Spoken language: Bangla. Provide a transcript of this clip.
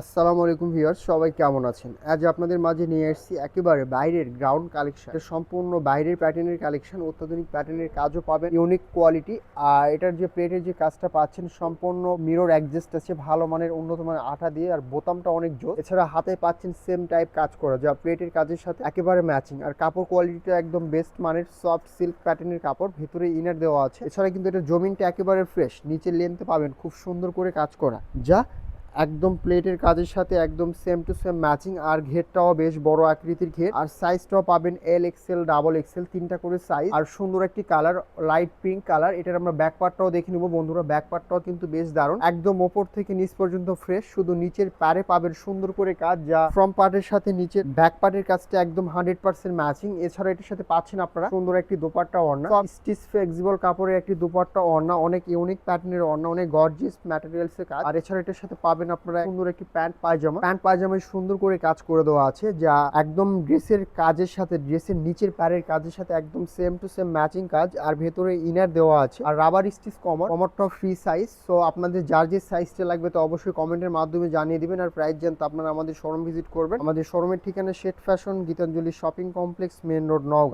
আসসালামু আলাইকুম ভিউয়ার্স, সবাই কেমন আছেন? আজ আপনাদের মাঝে নিয়ে এসেছি একেবারে বাইরের গ্রাউন্ড কালেকশন সম্পূর্ণ বাইরের প্যাটার্নের কালেকশন অত্যাধুনিক প্যাটার্নের কাজও পাবেন ইউনিক কোয়ালিটি আর এটার যে প্লেটের যে কাজটা পাচ্ছেন, সম্পূর্ণ মিরর অ্যাডজাস্ট আছে, ভালো মানের উন্নত মানের আঠা দিয়ে, আর বোতামটা অনেক জোর। এছাড়া হাতে পাচ্ছেন সেম টাইপ কাজ করা, যা প্লেটের কাজের সাথে একেবারে ম্যাচিং আর কাপড় কোয়ালিটিটা একদম বেস্ট মানের সফট সিল্ক প্যাটার্নের কাপড়, ভিতরে ইনার দেওয়া আছে। এছাড়া কিন্তু এটা জমিনটা একেবারে ফ্রেশ নিচের লেন্থে পাবেন, খুব সুন্দর করে কাজ করা, যা একদম প্লেটের কাজের সাথে একদম সেম টু সেম ম্যাচিং আর ঘেরটাও বেশ বড় আকৃতির ঘের। আর সাইজটাও পাবেন এল এক্সেল ডাবল এক্সেল তিনটা করে সাইজ আর সুন্দর একটি কালার লাইট পিঙ্ক কালার এটার আমরা ব্যাক পার্টটাও দেখে নিব বন্ধুরা। ব্যাক পার্টটাও কিন্তু বেশ দারুণ। একদম ওপর থেকে নিচ পর্যন্ত ফ্রেশ শুধু নিচের প্যারে পাবেন সুন্দর করে কাজ, যা ফ্রম পার্টের সাথে নিচের ব্যাক পার্টের কাজটা একদম হান্ড্রেড পার্সেন্ট ম্যাচিং এছাড়া এটার সাথে পাচ্ছেন আপনারা সুন্দর একটি দোপাট্টা ওড়না। স্টিচ ফ্লেক্সিবল কাপড়ের একটি দোপাট্টা ওড়না, অনেক ইউনিক প্যাটার্নের ওড়না, অনেক গর্জিয়াস ম্যাটেরিয়ালস এর কাজ। আর এছাড়া এটার সাথে পাবেন আপনারা সুন্দর একটি প্যান্ট, পায়জামা। প্যান্ট, পায়জামায় সুন্দর করে কাজ করে দেওয়া আছে, যা একদম ড্রেসের কাজের সাথে, ড্রেসের নিচের প্যারের কাজের সাথে একদম সেম টু সেম ম্যাচিং কাজ, আর ভেতরে ইনার দেওয়া আছে। আর রাবার স্টিচ কমর কমরটাও ফ্রি সাইজ সো আপনাদের যার যে সাইজটা লাগবে তো অবশ্যই কমেন্টের মাধ্যমে জানিয়ে দিবেন, আর প্রাইস জানতে আপনারা আমাদের শোরুম ভিজিট করবেন। আমাদের শোরুমের ঠিকানা শেট fashion Gitanjali shopping complex main road Naogaon.